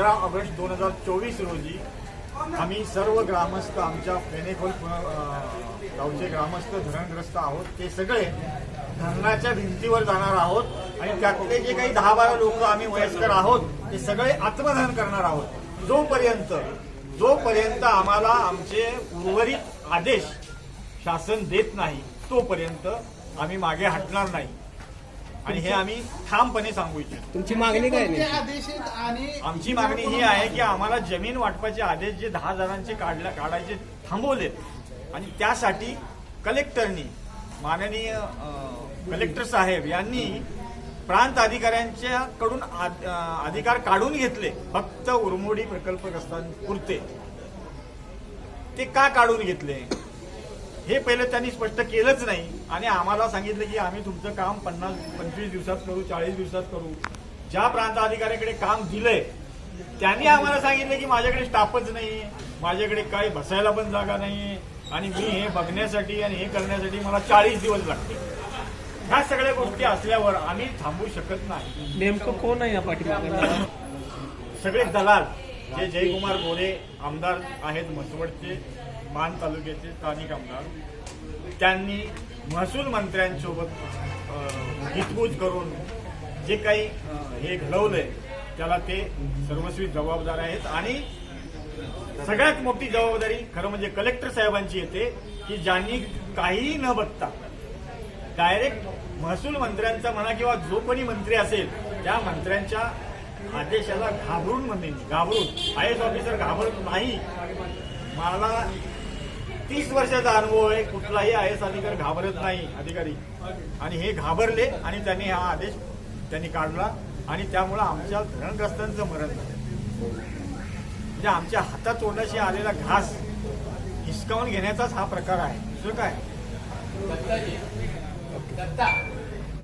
पंधरा ऑगस्ट दोन हजार चोवीस रोजी आम्ही सर्व ग्रामस्थ आमच्या फेनेखोल गावचे ग्रामस्थ धरणग्रस्त आहोत. ते सगळे धरणाच्या भिंतीवर जाणार आहोत आणि त्यातले जे काही दहा बारा लोक आम्ही वयस्कर आहोत ते सगळे आत्मदहन करणार आहोत. जोपर्यंत जोपर्यंत आम्हाला आमचे उर्वरित आदेश शासन देत नाही तोपर्यंत आम्ही मागे हटणार नाही. आणि हे आम्ही ठामपणे सांगू इच्छितो. तुमची मागणी काय कोणते नाही आदेश आहेत आणि आमची मागणी ही आहे की आम्हाला जमीन वाटपाचे आदेश जे दहा जणांचे काढायचे थांबवलेत आणि त्यासाठी कलेक्टरनी माननीय कलेक्टर साहेब यांनी प्रांत अधिकाऱ्यांच्या कडून आद- अं, अधिकार काढून घेतले. फक्त उरमोडी प्रकल्पग्रस्तांपुरते ते का काढून घेतले? हे पहिले त्यांनी स्पष्ट केलंच नाही. आणि आम्हाला सांगितलं की आम्ही तुमचं काम पन्नास पंचवीस दिवसात करू चाळीस दिवसात करू. ज्या प्रांत अधिकाऱ्याकडे काम दिलंय त्यांनी आम्हाला सांगितलं की माझ्याकडे स्टाफच नाही माझ्याकडे काही बसायला पण जागा नाही आणि मी हे बघण्यासाठी आणि हे करण्यासाठी मला चाळीस दिवस लागते ह्या सगळ्या गोष्टी असल्यावर आम्ही थांबू शकत नाही. नेमकं कोण आहे या पाठीमागे? सगळे दलाल जे जयकुमार गोरे आमदार आहेत म्हसवडचे मान तालुक्याचे स्थानिक आमदार. त्यांनी महसूल मंत्र्यांसोबत अं, हितगुज करून जे काही हे घडवलंय त्याला ते सर्वस्वी जबाबदार आहेत. आणि सगळ्यात मोठी जबाबदारी खरं म्हणजे कलेक्टर साहेबांची येते की ज्यांनी काहीही न बघता डायरेक्ट महसूल मंत्र्यांचा म्हणा किंवा जो कोणी मंत्री असेल त्या मंत्र्यांच्या आदेशाला घाबरून म्हणे घाबरून. आय एस ऑफिसर घाबरत नाही. मला तीस वर्षाचा अनुभव आहे कुठलाही आय एस अधिकारी घाबरत नाही अधिकारी. आणि हे घाबरले आणि त्यांनी हा आदेश त्यांनी काढला आणि त्यामुळं आमच्या धरणग्रस्तांचं मरण झालं. म्हणजे आमच्या हातात तोंडाशी आलेला घास हिसकावून घेण्याचाच हा प्रकार आहे. दुसरं काय? दत्ता